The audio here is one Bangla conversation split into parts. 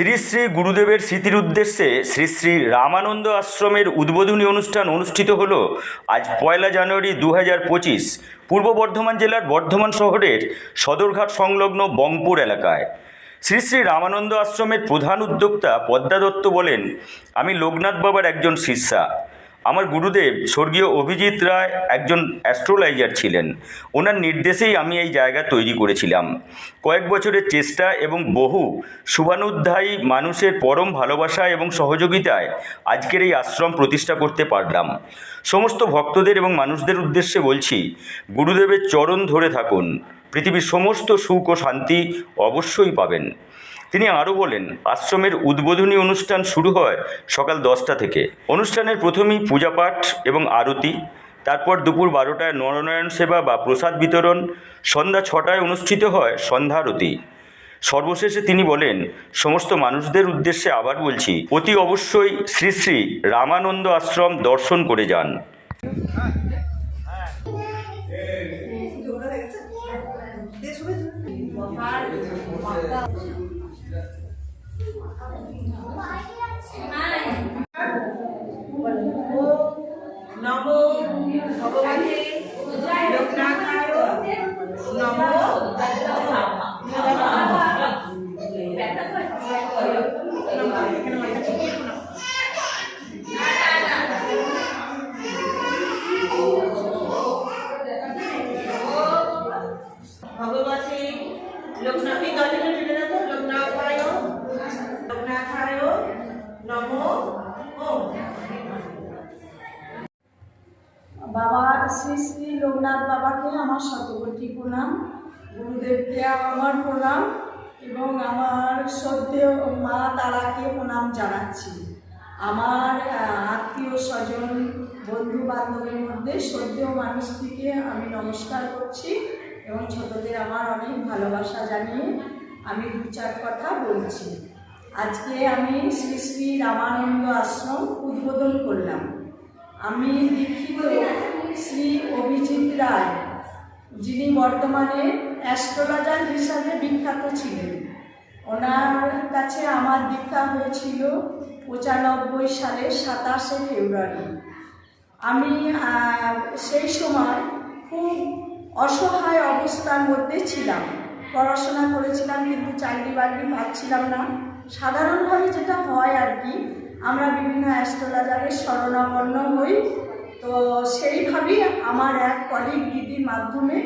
শ্রী শ্রী গুরুদেবের স্মৃতির উদ্দেশ্যে শ্রী শ্রী রামানন্দ আশ্রমের উদ্বোধনী অনুষ্ঠান অনুষ্ঠিত হল আজ পয়লা জানুয়ারি দু হাজার পঁচিশ, পূর্ব বর্ধমান জেলার বর্ধমান শহরের সদরঘাট সংলগ্ন বংপুর এলাকায়। শ্রী শ্রী রামানন্দ আশ্রমের প্রধান উদ্যোক্তা পদ্মা দত্ত বলেন, আমি লোকনাথ বাবার একজন শিষ্যা। আমার গুরুদেব স্বর্গীয় অভিজিৎ রায় একজন অ্যাস্ট্রোলাইজার ছিলেন। ওনার নির্দেশেই আমি এই জায়গা তৈরি করেছিলাম। কয়েক বছরের চেষ্টা এবং বহু শুভানুধ্যায়ী মানুষের পরম ভালোবাসা এবং সহযোগিতায় আজকের এই আশ্রম প্রতিষ্ঠা করতে পারলাম। সমস্ত ভক্তদের এবং মানুষদের উদ্দেশ্যে বলছি, গুরুদেবের চরণ ধরে থাকুন। পৃথিবীর সমস্ত সুখ ও শান্তি অবশ্যই পাবেন। তিনি আরও বলেন, আশ্রমের উদ্বোধনী অনুষ্ঠান শুরু হয় সকাল দশটা থেকে। অনুষ্ঠানের প্রথমেই পূজাপাঠ এবং আরতি, তারপর দুপুর বারোটায় নরনারায়ণ সেবা বা প্রসাদ বিতরণ, সন্ধ্যা ছটায় অনুষ্ঠিত হয় সন্ধ্যারতি। সর্বশেষে তিনি বলেন, সমস্ত মানুষদের উদ্দেশ্যে আবার বলছি, অতি অবশ্যই শ্রী শ্রী রামানন্দ আশ্রম দর্শন করে যান। নম ভগবতে লোকনাথায় নম ভগবতে বাবার শ্রী শ্রী লোকনাথ বাবাকে আমার শতকোটি প্রণাম, গুরুদেবকে আমার প্রণাম এবং আমার শ্রদ্ধেয় মা তারাকে প্রণাম জানাচ্ছি। আমার আত্মীয় স্বজন বন্ধু বান্ধবের মধ্যে শ্রদ্ধেয় মানুষটিকে আমি নমস্কার করছি এবং ছোটদের আমার অনেক ভালোবাসা জানিয়ে আমি দু চার কথা বলছি। আজকে আমি শ্রী শ্রী রামানন্দ আশ্রম উদ্বোধন করলাম। আমি দীক্ষিত শ্রী অভিজিৎ রায়, যিনি বর্তমানে অ্যাস্ট্রোলজার হিসাবে বিখ্যাত ছিলেন। ওনার কাছে আমার দীক্ষা হয়েছিল পঁচানব্বই সালের সাতাশে ফেব্রুয়ারি। আমি সেই সময় খুব অসহায় অবস্থার মধ্যে ছিলাম। পড়াশোনা করেছিলাম কিন্তু চাকরি বাকরি পাচ্ছিলাম না। সাধারণভাবে যেটা হয় আর কি আমরা বিভিন্ন অ্যাস্ট্রোলজারের শরণাপন্ন হই। তো সেইভাবেই আমার এক কলিগ দিদির মাধ্যমে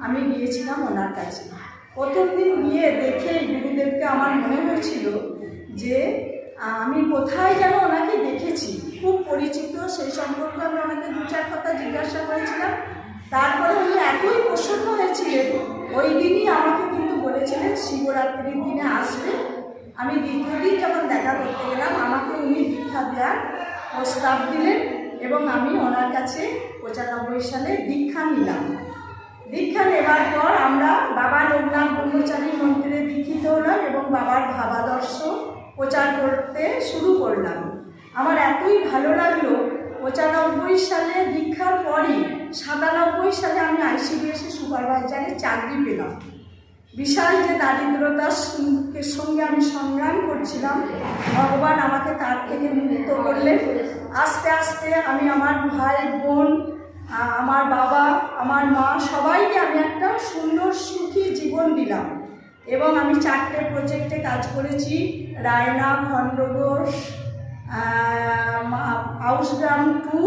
আমি গিয়েছিলাম ওনার কাছে। প্রথম দিন গিয়ে দেখে গুরুদেবকে আমার মনে হয়েছিল যে আমি কোথায় যেন ওনাকে দেখেছি। খুব পরিচিত, সেই সম্পর্কে আমি ওনাকে দু চার কথা জিজ্ঞাসা করেছিলাম। তারপরে উনি এতই প্রসন্ন হয়েছিলেন। ওই দিনই আমাকে কিন্তু বলেছিলেন, শিবরাত্রির দিনে আসবে। আমি দিন যখন দেখা করতে গেলাম, আমাকে উনি দীক্ষা দেওয়ার প্রস্তাব দিলেন এবং আমি ওনার কাছে পঁচানব্বই সালে দীক্ষা নিলাম। দীক্ষা নেবার পর আমরা বাবা লোকনাথ ব্রহ্মচারী মন্দিরে দীক্ষিত হলাম এবং বাবার ভাবাদর্শ প্রচার করতে শুরু করলাম। আমার এতই ভালো লাগল, পঁচানব্বই সালে দীক্ষার পরই সাতানব্বই সালে আমি আইসিডিএসে সুপারভাইজারে চাকরি পেলাম। বিশাল যে দারিদ্রতার সঙ্গে আমি সংগ্রাম করছিলাম ভগবান আমাকে তার থেকে মুক্ত করলেন আস্তে আস্তে আমি আমার ভাই বোন আমার বাবা আমার মা সবাইকে আমি একটা সুন্দর সুখী জীবন দিলাম। এবং আমি চারটে প্রজেক্টে কাজ করেছি রায়না খণ্ডঘোষ আউসগ্রাম টু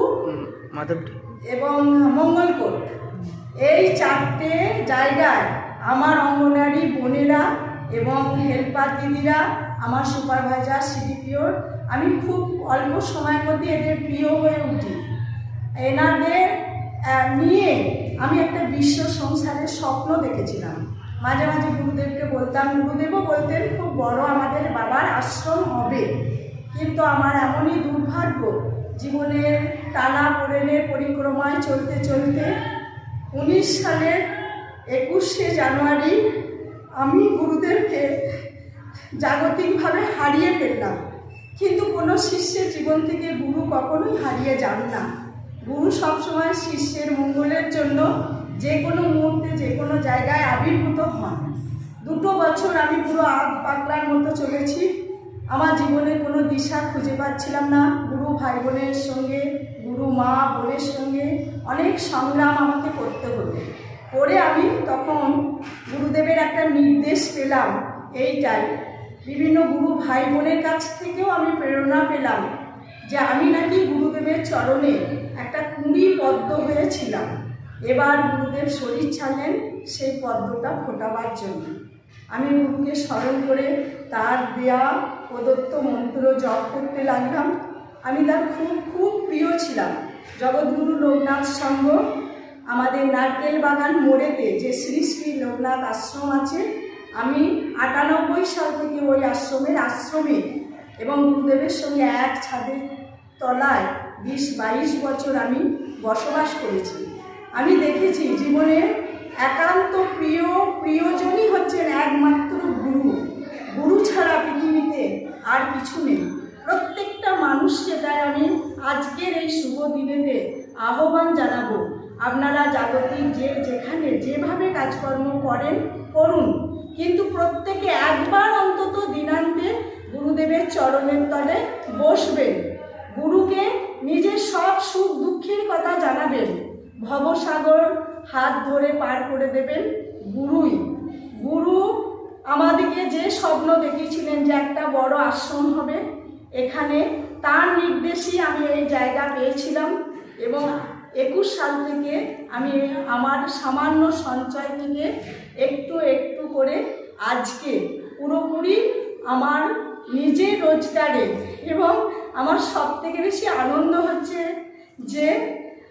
এবং মঙ্গলকোট। এই চারটে জায়গায় আমার অঙ্গনারী বোনেরা এবং হেল্পার দিদিরা, আমার সুপারভাইজার সিডিপিওর আমি খুব অল্প সময়ের মধ্যে এদের প্রিয় হয়ে উঠি। এনাদের নিয়ে আমি একটা বিশ্ব সংসারের স্বপ্ন দেখেছিলাম। মাঝে মাঝে গুরুদেবকে বলতাম, গুরুদেবও বলতেন, খুব বড় আমাদের বাবার আশ্রম হবে। কিন্তু আমার এমনই দুর্ভাগ্য, জীবনের টানা পড়েনের পরিক্রমায় চলতে চলতে উনিশ সালের একুশে জানুয়ারি আমি গুরুদেবকে জাগতিকভাবে হারিয়ে ফেললাম। কিন্তু কোনো শিষ্যের জীবন থেকে গুরু কখনোই হারিয়ে যান না। গুরু সবসময় শিষ্যের মঙ্গলের জন্য যে কোনো মুহূর্তে, যে কোনো জায়গায় আবির্ভূত হন। দুটো বছর আমি পুরো আগ পাগলার মতো চলেছি। আমার জীবনে কোনো দিশা খুঁজে পাচ্ছিলাম না। গুরু ভাই বোনের সঙ্গে, গুরু মা বোনের সঙ্গে অনেক সংগ্রাম আমাকে করতে হলো। করে আমি তখন গুরুদেবের একটা নির্দেশ পেলাম এইটাই। বিভিন্ন গুরু ভাই বোনের কাছ থেকেও আমি প্রেরণা পেলাম যে আমি নাকি গুরুদেবের চরণে একটা কুড়ি পদ্ম হয়েছিলাম। এবার গুরুদেব শরীর ছাড়লেন সেই পদ্মটা ফোটাবার জন্য। আমি গুরুকে স্মরণ করে তার দেয়া প্রদত্ত মন্ত্র জপ করতে লাগলাম। আমি তার খুব খুব প্রিয় ছিলাম। জগৎগুরু লোকনাথ সংঘ আমাদের নারকেল বাগান মোড়েতে যে শ্রী শ্রী লোকনাথ আশ্রম আছে, আমি আটানব্বই সাল থেকে ওই আশ্রমের আশ্রমে এবং গুরুদেবের সঙ্গে এক ছাদের তলায় বিশ বাইশ বছর আমি বসবাস করেছি। আমি দেখেছি জীবনে একান্ত প্রিয়, প্রিয়জনই হচ্ছেন একমাত্র গুরু। গুরু ছাড়া পৃথিবীতে আর কিছু নেই। প্রত্যেকটা মানুষকে তাই আমি আজকের এই শুভ দিনেতে আহ্বান জানাব। আপনারা জাগতিক যে যেখানে, যেভাবে কাজকর্ম করেন, করুন। কিন্তু প্রত্যেকে একবার অন্তত দিনান্তে গুরুদেবের চরণের তলে বসবেন। গুরুকে নিজের সব সুখ দুঃখের কথা জানাবেন। ভবসাগর হাত ধরে পার করে দেবেন গুরুই। গুরু আমাদেরকে যে স্বপ্ন দেখিয়েছিলেন যে একটা বড় আশ্রম হবে, এখানে তার নির্দেশই আমি এই জায়গা পেয়েছিলাম এবং একুশ সাল থেকে আমি আমার সামান্য সঞ্চয় থেকে একটু একটু করে আজকে পুরোপুরি আমার নিজে রোজগারে এবং আমার সব থেকে বেশি আনন্দ হচ্ছে যে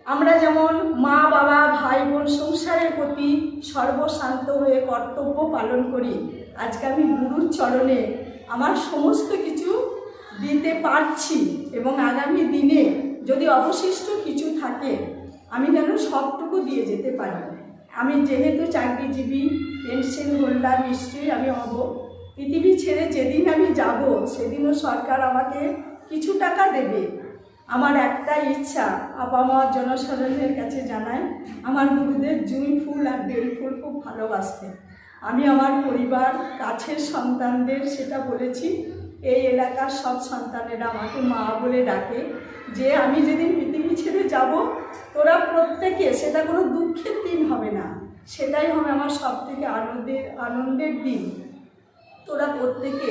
আমরা যেমন মা, বাবা, ভাই, বোন সংসারের প্রতি সর্বশান্ত হয়ে কর্তব্য পালন করি। আজকে আমি গুরুর চরণে আমার সমস্ত কিছু দিতে পারছি এবং আগামী দিনে যদি অবশিষ্ট কিছু থাকে, আমি যেন সবটুকু দিয়ে যেতে পারি। আমি যেহেতু চাকরিজীবী, পেনশন হোল্ডার নিশ্চয়ই আমি হব। পৃথিবী ছেড়ে যেদিন আমি যাব, সেদিনও সরকার আমাকে কিছু টাকা দেবে। আমার একটা ইচ্ছা, আপামর জনসাধারণের কাছে জানাই, আমার গুরুদেব জুঁই ফুল আর বেল ফুল খুব ভালোবাসতেন। আমি আমার পরিবার, কাছের সন্তানদের সেটা বলেছি এই এলাকার সব সন্তানেরা আমাকে মা বলে ডাকে যে, আমি যেদিন পৃথিবী ছেড়ে যাব, তোরা প্রত্যেকে, সেটা কোনো দুঃখের দিন হবে না। সেটাই হবে আমার সব থেকে আনন্দের আনন্দের দিন। তোরা প্রত্যেকে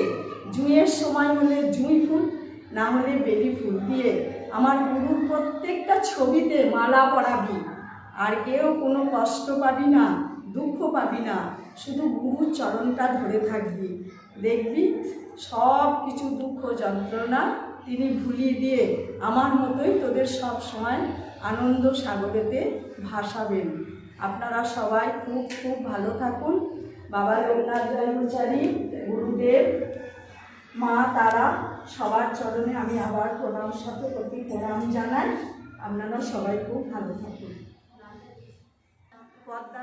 জুঁয়ের সময় হলে জুঁই ফুল, না হলে বেলি ফুল দিয়ে আমার গুরুর প্রত্যেকটা ছবিতে মালা পরাবি। আর কেউ কোনো কষ্ট পাবি না। দুঃখ পাবি না, শুধু গুরুর চরণটা ধরে থাকবি। দেখবি সব কিছু দুঃখ যন্ত্রণা তিনি ভুলিয়ে দিয়ে আমার মতোই তোদের সব সময় আনন্দ সাগরেতে ভাসাবেন। আপনারা সবাই খুব খুব ভালো থাকুন। বাবা লোকনাথ ব্রহ্মচারী, গুরুদেব, মা, তারা, সবার চরণে আমি আবার প্রণাম সাথে প্রতি প্রণাম জানাই। আপনারা সবাই খুব ভালো থাকুন। পদ্মা